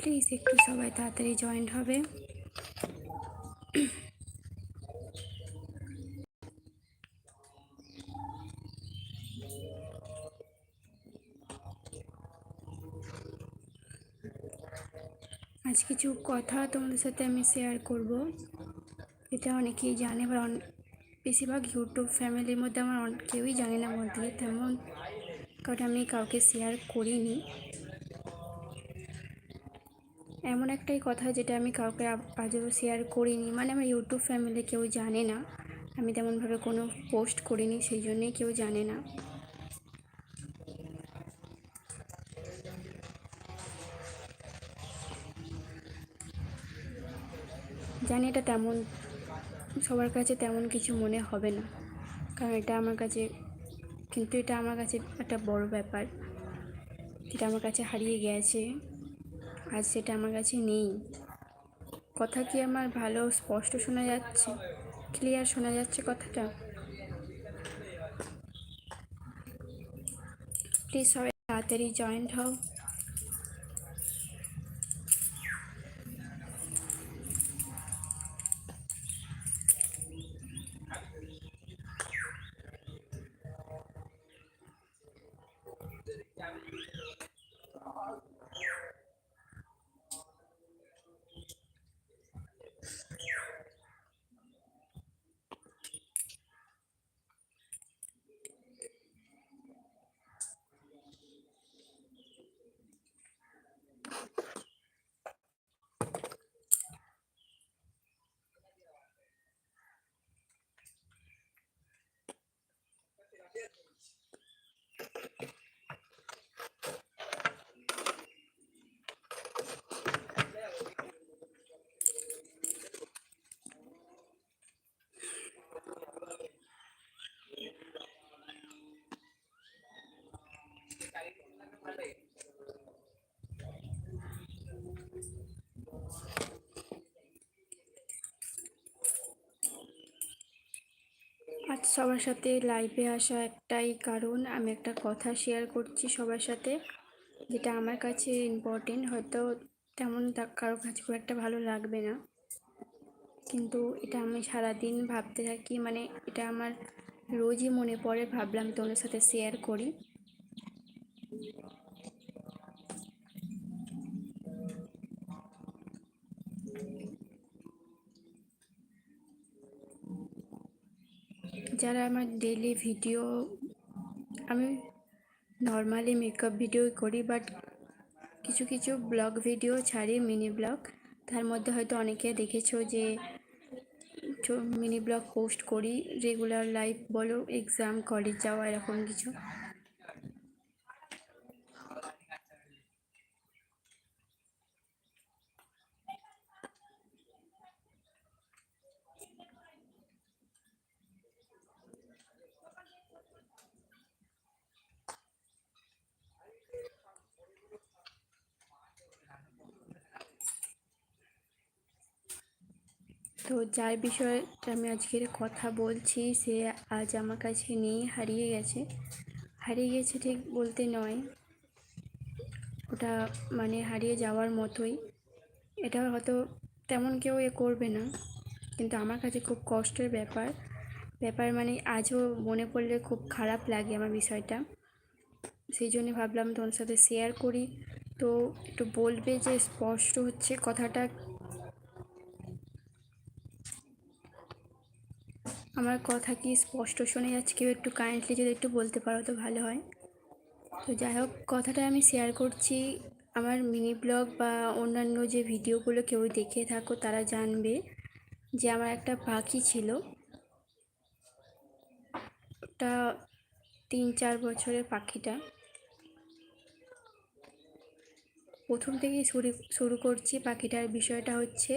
Please একটু সবাই তাড়াতাড়ি জয়েন্ট হবে। আজ কিছু কথা তোমাদের সাথে আমি শেয়ার করব। এটা অনেকেই জানে, বা বেশিরভাগ ইউটিউব ফ্যামিলির মধ্যে আমার কেউই জানে না বলতে তেমন কারণ আমি কাউকে শেয়ার করিনি। একটাই কথা যেটা আমি কাউকে আজও শেয়ার করিনি। মানে আমার ইউটিউব ফ্যামিলি কেউ জানে না। আমি তেমনভাবে কোনো পোস্ট করিনি, সেই জন্যেই কেউ জানে না। জানি এটা তেমন, সবার কাছে তেমন কিছু মনে হবে না। কারণ এটা আমার কাছে, কিন্তু এটা আমার কাছে একটা বড় ব্যাপার। যেটা আমার কাছে হারিয়ে গেছে। আজ সেটা আমার কাছে নেই। কথা কি আমার ভালো স্পষ্ট শোনা যাচ্ছে? ক্লিয়ার শোনা যাচ্ছে কথাটা? প্লিজ সবাই তাড়াতাড়ি জয়েন্ট হও আজ সবার সাথে লাইভে আসা একটাই কারণ। আমি একটা কথা শেয়ার করছি সবার সাথে, যেটা আমার কাছে ইম্পর্টেন্ট হয়তো তেমন কারও কাছে খুব একটা ভালো লাগবে না। কিন্তু এটা আমি সারাদিন ভাবতে থাকি মানে এটা আমার রোজই মনে পড়ে, ভাবলাম তোমাদের সাথে শেয়ার করি। যারা আমার ডেলি ভিডিও আমি নর্মালি মেকআপ ভিডিও করি বাট কিছু কিছু ব্লগ ভিডিও ছাড়ি মিনি ব্লগ তার মধ্যে হয়তো অনেকে দেখেছ যে মিনি ব্লগ পোস্ট করি রেগুলার লাইফ বলো এক্সাম কলেজ যাওয়া, এরকম কিছু। যার বিষয়ে আমি আজকের কথা বলছি, সে আজ আমার কাছে নেই, হারিয়ে গেছে। হারিয়ে গেছে ঠিক বলতে নয়। ওটা মানে হারিয়ে যাওয়ার মতোই। এটা হয়তো তেমন কেউ এ করবে না, কিন্তু আমার কাছে খুব কষ্টের ব্যাপার। ব্যাপার মানে আজও মনে পড়লে খুব খারাপ লাগে আমার বিষয়টা। সেই জন্য ভাবলাম তোমার সাথে শেয়ার করি। তো একটু বলবে যে স্পষ্ট হচ্ছে কথাটা আমার কথা কি স্পষ্ট শোনা যাচ্ছে? কেউ একটু কাইন্ডলি যদি একটু বলতে পারো তো ভালো হয়। তো যাই হোক, কথাটা আমি শেয়ার করছি। আমার মিনি ব্লগ বা অন্যান্য যে ভিডিওগুলো কেউ দেখে থাকো, তারা জানবে যে আমার একটা পাখি ছিল। ওটা তিন চার বছরের পাখিটা। প্রথম থেকেই শুরু শুরু করছি পাখিটার বিষয়টা হচ্ছে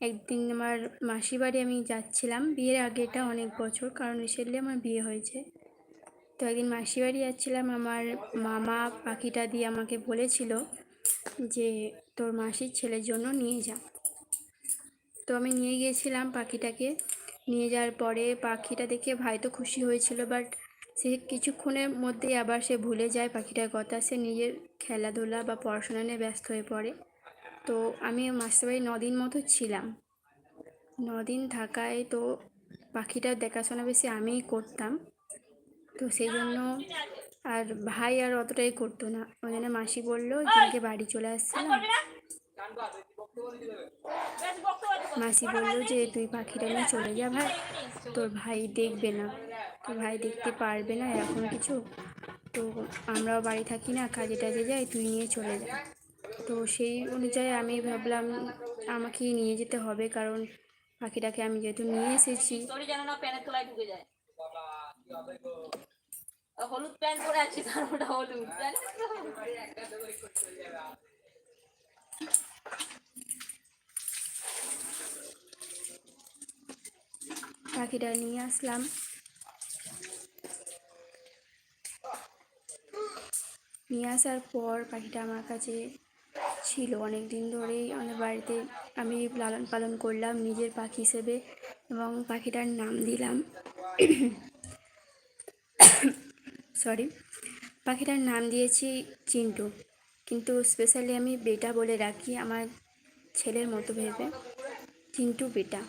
একদিন আমার মাসি বাড়ি আমি যাচ্ছিলাম, বিয়ের আগে এটা অনেক বছর, কারণ রিসেন্টলি আমার বিয়ে হয়েছে। তো একদিন মাসি বাড়ি যাচ্ছিলাম, আমার মামা পাখিটা দিয়ে আমাকে বলেছিল যে, তোর মাসির ছেলের জন্য নিয়ে যা। তো আমি নিয়ে গিয়েছিলাম পাখিটাকে। নিয়ে যাওয়ার পরে পাখিটা দেখে ভাই তো খুশি হয়েছিল বাট সে কিছুক্ষণের মধ্যেই আবার সে ভুলে যায় পাখিটার কথা। সে নিজের খেলাধুলা বা পড়াশোনা নিয়ে ব্যস্ত হয়ে পড়ে। তো আমি মাসির বাড়ি দিন মতো ছিলাম। দিন থাকায় তো পাখিটার দেখাশোনা বেশি আমিই করতাম। তো সেই জন্য আর ভাই আর অতটাই করতো না। ওই জন্য মাসি বলল যেদিনকে বাড়ি চলে আসছিলাম। মাসি বলল যে, তুই পাখিটা নিয়ে চলে যা ভাই, তোর ভাই দেখবে না। তোর ভাই দেখতে পারবে না এরকম কিছু। তো আমরাও বাড়ি থাকি না, কাজে টাজে যাই, তুই নিয়ে চলে যা। তো সেই অনুযায়ী আমি ভাবলাম আমাকেই নিয়ে যেতে হবে কারণ পাখিটাকে আমি যেহেতু নিয়ে এসেছি। হলুদ প্যান্ট পরে আছি তার ওটা হলুদ পাখিটা নিয়ে আসলাম। নিয়ে আসার পর পাখিটা আমার কাছে ছিল। অনেক দিন ধরেই আমাদের বাড়িতে আমি লালন পালন করলাম নিজের পাখি হিসেবে এবং পাখিটার নাম দিলাম। সরি পাখিটার নাম দিয়েছি চিন্টু। কিন্তু স্পেশালি আমি বেটা বলে রাখি আমার ছেলের মতো ভেবে। চিন্টু বেটা।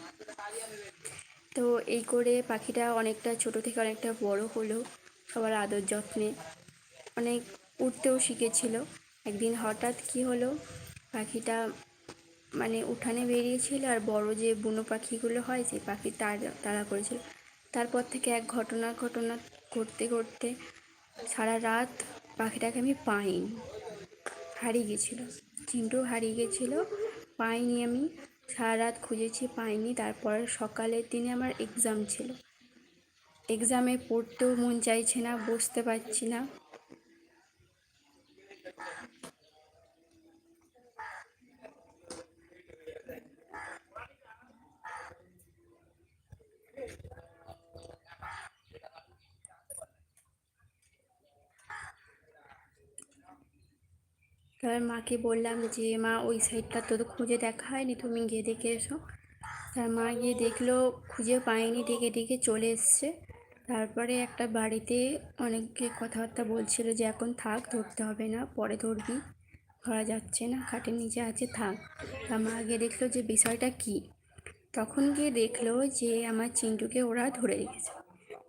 তো এই করে পাখিটা অনেকটা ছোট থেকে অনেকটা বড় হলো। সবার আদর যত্নে। অনেক উঠতেও শিখেছিল। একদিন হঠাৎ কি হলো? পাখিটা মানে উঠানে বেরিয়েছিল আর বড় যে বুনো পাখিগুলো হয়, সেই পাখি তার তাড়া করেছিল। তারপর থেকে এক ঘটনা ঘটনা ঘটতে ঘটতে সারা রাত পাখিটাকে আমি পাইনি, হারিয়ে গেছিল। চিন্টু হারিয়ে গেছিল, পাইনি আমি। সারা রাত খুঁজেছি, পাইনি। তারপর সকালের দিনে আমার এক্সাম ছিল। এক্সামে পড়তেও মন চাইছে না, বসতে পারছি না। মাকে বললাম যে, মা, ওই সাইডটা তো খুঁজে দেখা হয়নি তুমি গিয়ে দেখে এসো। তার মা গিয়ে দেখল খুঁজে পায়নি, ডেকে ডেকে চলে এসছে। তারপরে একটা বাড়িতে অনেকে কথাবার্তা বলছিল যে, এখন থাক, ধরতে হবে না, পরে ধরবি। ধরা যাচ্ছে না, খাটের নিচে আছে, থাক। তার মা গিয়ে দেখল যে, বিষয়টা কী? তখন গিয়ে দেখল যে, আমার চিন্টুকে ওরা ধরে রেখেছে।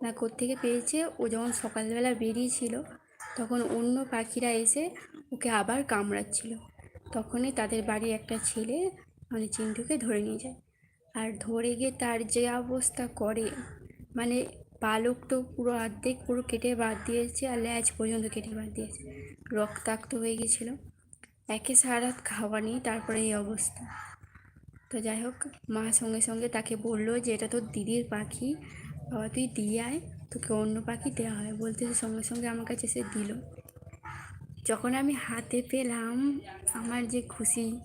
না, কোত্থেকে পেয়েছে? ও যখন সকালবেলা বেরিয়েছিল, তখন অন্য পাখিরা এসে ওকে আবার কামড়াচ্ছিল। তখনই তাদের বাড়ির একটা ছেলে মানে চিন্টুকে ধরে নিয়ে যায়। আর ধরে গিয়ে তার যে অবস্থা করে মানে পালক তো পুরো অর্ধেক পুরো কেটে বাদ দিয়েছে আর ল্যাজ পর্যন্ত কেটে বাদ দিয়েছে। রক্তাক্ত হয়ে গেছিল একে সারা খাওয়া নেই, তারপরে এই অবস্থা। তো যাই হোক, মা সঙ্গে সঙ্গে তাকে বলল যে, এটা তোর দিদির পাখি। বাবা, তুই দিয়ে আয়, তোকে অন্য পাখি দেওয়া হয় বলতে সঙ্গে সঙ্গে আমার কাছে সে দিল। যখন আমি হাতে পেলাম আমার যে খুশি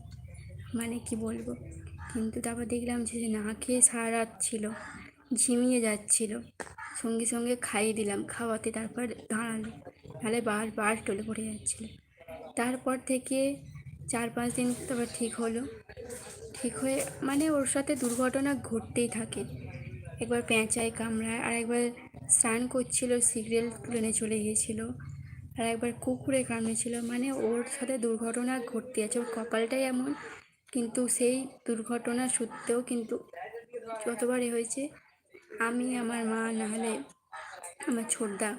মানে কি বলব? কিন্তু তারপর দেখলাম যে না খেয়ে সারা ছিল, ঝিমিয়ে যাচ্ছিল। সঙ্গে সঙ্গে খাইয়ে দিলাম, খাওয়াতে তারপর দাঁড়াল। তাহলে বারবার টলে পড়ে যাচ্ছিল। তারপর থেকে চার পাঁচ দিন তারপর ঠিক হলো। ঠিক হয়ে মানে ওর সাথে দুর্ঘটনা ঘটতেই থাকে। একবার পেঁচায় কামড়ায় আর একবার স্নান করছিল সিগরেল প্লেনে চলে গিয়েছিল। আর একবার কুকুরে কামড়েছিল। মানে ওর সাথে দুর্ঘটনা ঘটতে আছে। ওর কপালটাই এমন, কিন্তু সেই দুর্ঘটনা সত্ত্বেও কিন্তু যতবারই হয়েছে, আমি, আমার মা নাহলে আমার ছোটদা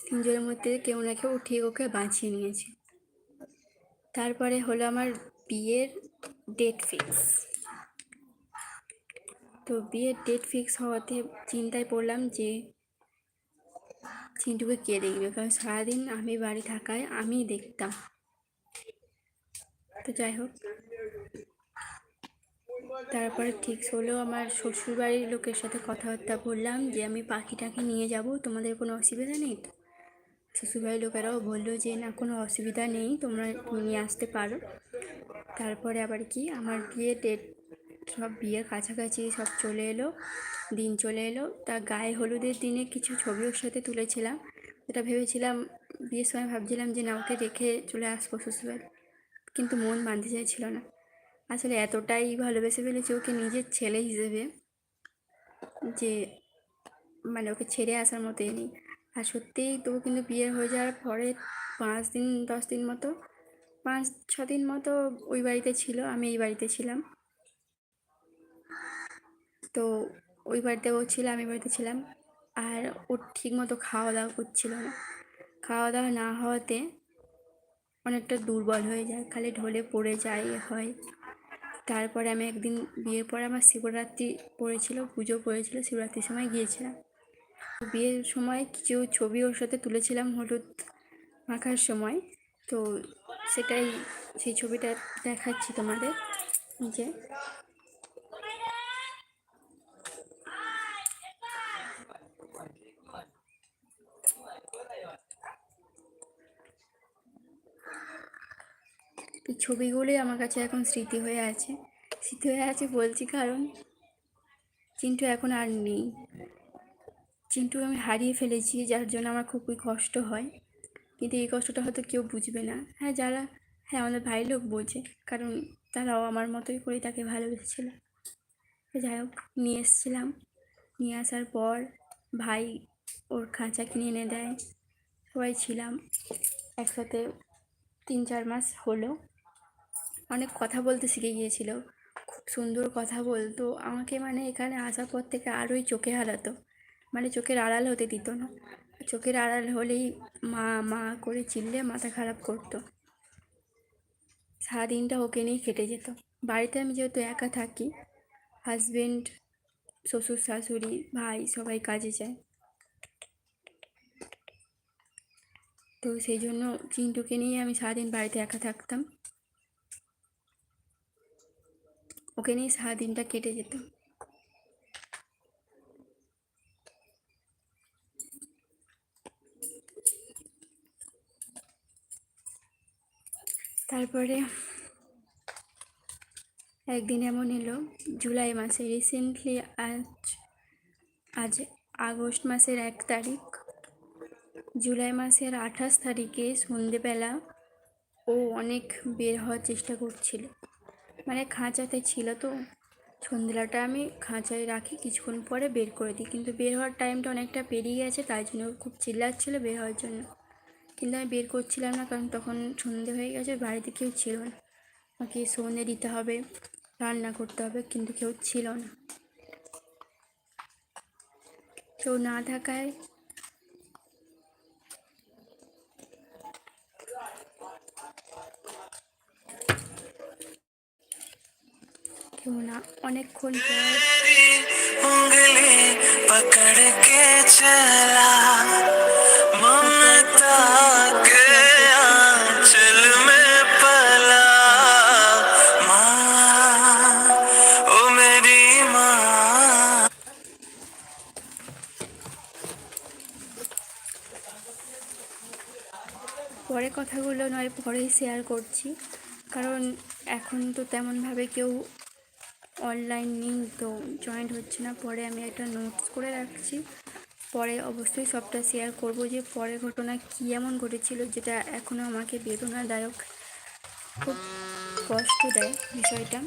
তিনজনের মধ্যে কেউ না কেউ ঠিক ওকে বাঁচিয়ে নিয়েছে। তারপরে হলো আমার বিয়ের ডেট ফিক্স তো বিয়ের ডেট ফিক্স হওয়াতে চিন্তায় পড়লাম যে চিন্টুকে কে দেখবে? কারণ সারাদিন আমি বাড়ি থাকায় আমি দেখতাম। তো যাই হোক। তারপরে ঠিক হলো আমার শ্বশুরবাড়ির লোকের সাথে কথাবার্তা বললাম যে, আমি পাখিটাকে নিয়ে যাব, তোমাদের কোনো অসুবিধা নেই তো? শ্বশুরবাড়ির লোকেরাও বলল যে, না, কোনো অসুবিধা নেই, তোমরা নিয়ে আসতে পারো। তারপরে আবার কি, আমার বিয়ে ডেট সব বিয়ের কাছাকাছি সব চলে এলো, দিন চলে এলো। তা গায়ে হলুদের দিনে কিছু ছবি ওর সাথে তুলেছিলাম। যেটা ভেবেছিলাম, বিয়ের সময় ভাবছিলাম যে না, ওকে রেখে চলে আসব শ্বশুরবাড়ি। কিন্তু মন বাঁধতে চাইছিল না। আসলে এতটাই ভালোবেসে ফেলেছি ওকে নিজের ছেলে হিসেবে যে মানে ওকে ছেড়ে আসার মতোই নেই। আর সত্যিই তবু কিন্তু বিয়ে হয়ে যাওয়ার পরে পাঁচ দিন, দশ দিন মতো, পাঁচ, ছ দিন মতো ওই বাড়িতে ছিল, আমি এই বাড়িতে ছিলাম। তো ওই বাড়িতে ও ছিল, আমি বাড়িতে ছিলাম। আর ও ঠিক মতো খাওয়া দাওয়া করছিল না। খাওয়া দাওয়া না হওয়াতে অনেকটা দুর্বল হয়ে যায়, খালি ঢলে পড়ে যায় হয়। তারপরে আমি একদিন বিয়ের পরে আমার শিবরাত্রি পড়েছিল, পুজো পড়েছিল, শিবরাত্রির সময় গিয়েছিলাম। বিয়ের সময় কিছু ছবি ওর সাথে তুলেছিলাম হলুদ মাখার সময়। তো সেটাই, সেই ছবিটা দেখাচ্ছি তোমাদের, যে এই ছবিগুলোই আমার কাছে এখন স্মৃতি হয়ে আছে। স্মৃতি হয়ে আছে বলছি কারণ চিন্টু এখন আর নেই। চিন্টু আমি হারিয়ে ফেলেছি, যার জন্য আমার খুবই কষ্ট হয়। কিন্তু এই কষ্টটা হয়তো কেউ বুঝবে না। হ্যাঁ যারা হ্যাঁ আমাদের ভাই লোক বোঝে, কারণ তারাও আমার মতোই করে তাকে ভালোবেসেছিল। যাই হোক, নিয়ে এসেছিলাম। নিয়ে আসার পর ভাই ওর খাঁচা কিনে এনে দেয়। সবাই ছিলাম। একসাথে তিন চার মাস হলো। অনেক কথা বলতে শিখে গিয়েছিল। খুব সুন্দর কথা বলতো। আমাকে মানে এখানে আসার পর থেকে আরোই চোখে হারাতো মানে চোখের আড়াল হতে দিত না। চোখের আড়াল হলেই মা মা করে চিল্লে মাথা খারাপ করতো। সারাদিনটা ওকে নিয়েই কেটে যেত। বাড়িতে আমি যেহেতু একা থাকি হাজবেন্ড শ্বশুর, শাশুড়ি, ভাই সবাই কাজে যায়। তো সেই জন্য চিন্টুকে নিয়ে আমি সারাদিন বাড়িতে একা থাকতাম। ওকে নিয়ে সারাদিনটা কেটে যেত। তারপরে একদিন এমন এলো, জুলাই মাসে রিসেন্টলি আজ আজ আগস্ট মাসের এক তারিখ। জুলাই মাসের আঠাশ তারিখে সন্ধেবেলা ও অনেক বের হওয়ার চেষ্টা করছিল। মানে খাঁচাতে ছিল তো সন্ধেবেলাটা আমি খাঁচায় রাখি, কিছুক্ষণ পরে বের করে দিই। কিন্তু বের হওয়ার টাইমটা অনেকটা পেরিয়ে গেছে, তাই জন্য খুব চিল্লাচ্ছিল বের হওয়ার জন্য। কিন্তু আমি বের করছিলাম না, কারণ তখন সন্ধে হয়ে গেছে, বাড়িতে কেউ ছিল না। আমাকে সন্ধে দিতে হবে, রান্না করতে হবে, কিন্তু কেউ ছিল না। কেউ না থাকায় কেউ না। অনেকক্ষণ পরে কথাগুলো নয় পরেই শেয়ার করছি। কারণ এখন তো তেমনভাবে কেউ অনলাইন তো জয়েন্ট হচ্ছে না। পরে আমি একটা নোটস করে রাখছি। পরে অবশ্যই সবটা শেয়ার করব যে পরে ঘটনা কী এমন ঘটেছিল, যেটা এখনও আমাকে বেদনাদায়ক, খুব কষ্ট দেয় বিষয়টা।